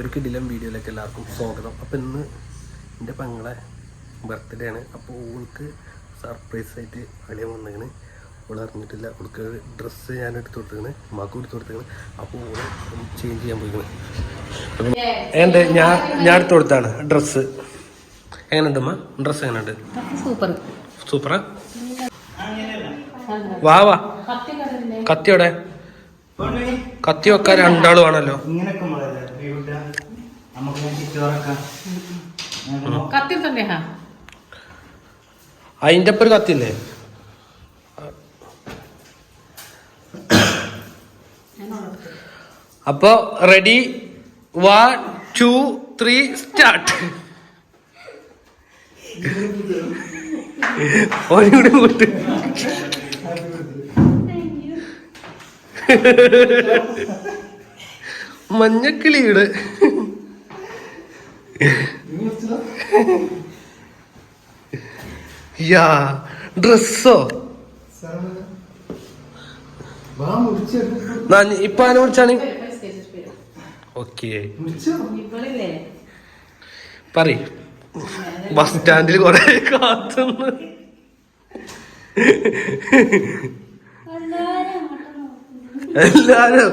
ഒരു കിടിലം വീഡിയോയിലേക്ക് എല്ലാവർക്കും സ്വാഗതം. അപ്പം ഇന്ന് എന്റെ പെങ്ങളെ ബർത്ത്ഡേ ആണ്. അപ്പോൾ ഓൾക്ക് സർപ്രൈസ് ആയിട്ട് അളിയൻ വന്നേക്കണ്. ഓൾ അറിഞ്ഞിട്ടില്ല. ഓൾക്ക് ഡ്രസ്സ് ഞാൻ എടുത്തു കൊടുത്തേക്കണ്. മാക്ക് എടുത്തു കൊടുത്തേക്കണ്. അപ്പോൾ ഓൾ ചേഞ്ച് ചെയ്യാൻ പോയിക്കണ്. എന്റെ ഞാൻ ഞാൻ എടുത്തു കൊടുത്താണ് ഡ്രസ്സ് എങ്ങനെയുണ്ട് അമ്മ ഡ്രസ്സ് എങ്ങനെയുണ്ട്? സൂപ്പർ സൂപ്പറാ വാ വാ. കത്തിയോടെ കത്തി വെക്കാൻ രണ്ടാളും ആണല്ലോ. ഇങ്ങനൊക്കെ തന്നെ അതിന്റെ ഒപ്പം ഒരു കത്തില്ലേ? അപ്പോ ready one two three start ഒന്നുകൂടി കൂട്ട്. മഞ്ഞക്കിളിയുടെ യാ ഡ്രസ്സോ? ഇപ്പൊ ആനെ വിളിച്ചാണ്? ഓക്കെ. പറ ബസ് സ്റ്റാൻഡിൽ കൊറേ കാത്തുന്നു. എല്ലാരും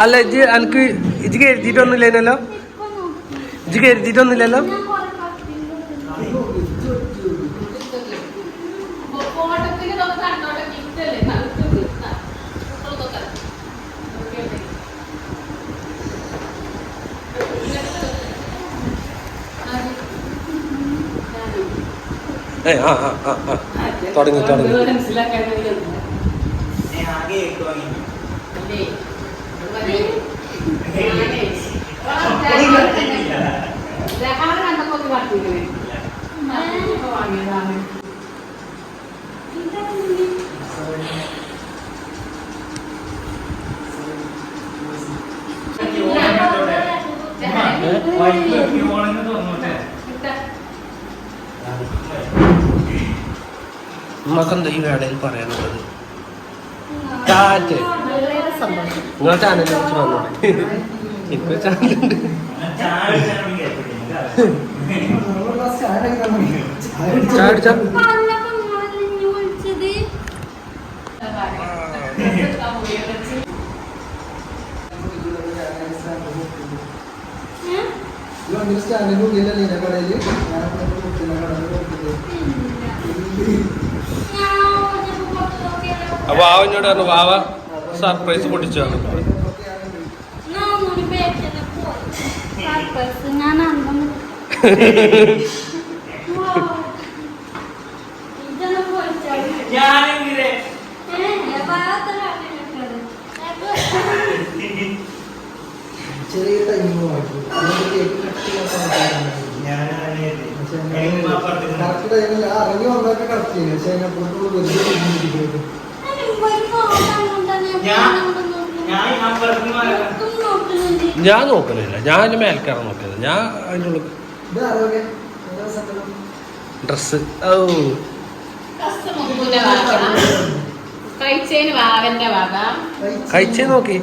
അല്ല ഇജ് എനിക്ക് ഇജ് കരുതിയിട്ടൊന്നുമില്ലല്ലോ ഇജ് കരുതിയിട്ടൊന്നുമില്ലല്ലോ ഏ ആ ആ ആ ആ. തുടങ്ങി, തുടങ്ങി. മനസ്സിലാക്കാൻ തോന്നോട്ടെ നമുക്കെന്താ ഈ വേളയിൽ പറയാനുള്ളത്? ടാറ്റ് സന്തോഷം. നിങ്ങളെ ചാനലിനെ കുറിച്ച് പറഞ്ഞോട്ടെ എനിക്ക് ചാനലുണ്ട് അപ്പൊ വാവ വാവാ പറഞ്ഞു വാവ. സർപ്രൈസ് പൊട്ടിച്ചാണ് ചെറിയ കറക്റ്റ് ടൈമിൽ അറിഞ്ഞു വന്നൊക്കെ കറക്റ്റ് ചെയ്യുന്നത് പക്ഷെ അതിനെ ഞാൻ നോക്കുന്നില്ല ഞാൻ നോക്കലില്ല. ഞാൻ അതിന്റെ മേൽക്കാരാണ് നോക്കിയത്. ഞാൻ എന്താ ഡ്രസ്സ്. ഓ കഴിച്ചേ നോക്കി.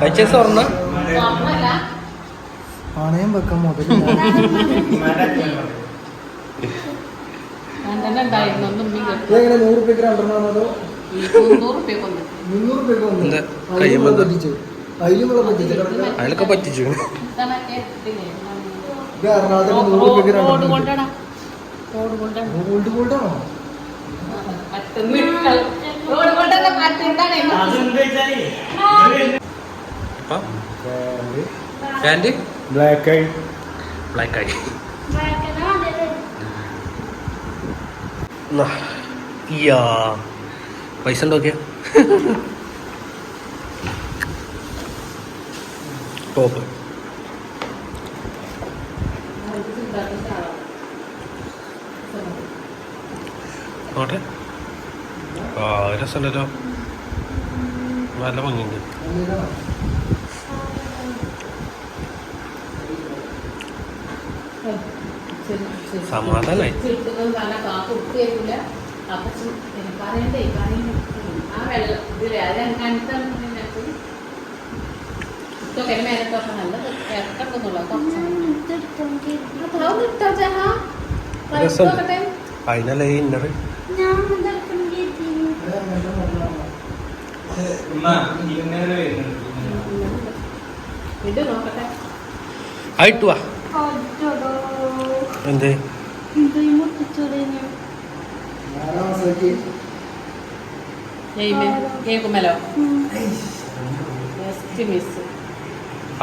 കഴിച്ചേ സ്വർണ. പണയം വെക്കാൻ മുതൽ ഞാൻ തന്നെ ഉണ്ടായിരുന്നു. ഒന്നും ഉമ്മയും കേട്ടു ഇതെങ്ങനെ നൂറ് റുപ്യക്ക് രണ്ടെണ്ണം അതോ മുന്നൂറ് റുപ്യ കൊണ്ടു മുന്നൂറ് റുപ്യക്ക് വന്നു എന്താ? അതിലും കയ്യുമ്മ കൂടെ എന്താ? പറ്റിച്ചു. പാന്റ് ബ്ലാക്ക് ഐ. ബ്ലാക്ക് ഐ. എന്നാ. പൈസ ഉണ്ടോക്കിയ ടോപ്പ്. നോട്ടെ ആ രസമുണ്ടല്ലോ നല്ല ഭംഗിയുണ്ട്. സമാധാനായി. പറയണ്ടേ. ആ വെള്ളം ഇതിലെ അത് കണ്ടിട്ടാണ് ഇതിനകത്ത് ഇതൊക്കെ അതിന്റെ മേലൊക്കെ വെക്കാൻ നല്ലത്. കുറച്ച്. അപ്പൊ അതൊന്ന് ഇട്ടോ ചേട്ടാ. പഴുത്ത് രസം. അതിനല്ലേ ഈ ഇന്നർ ഞാൻ ഇതെടുക്കണം കരുതിയിരുന്നു. ഉമ്മ ഇങ്ങനെ വരുന്നുണ്ട് ഇത് നോക്കട്ടെ വാ അച്ചോടോ. എന്തേ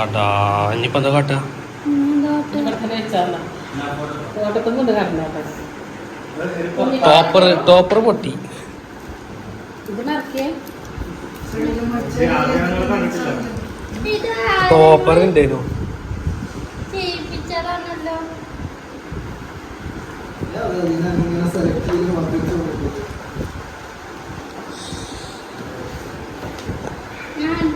അടാ ഇനിയിപ്പോ എന്താ വെച്ചാൽ ടോപ്പർ ടോപ്പർ പൊട്ടി. ടോപ്പർ ഉണ്ടായിരുന്നു ചെയ്യിപ്പിച്ചതാണല്ലോ. ഞാൻ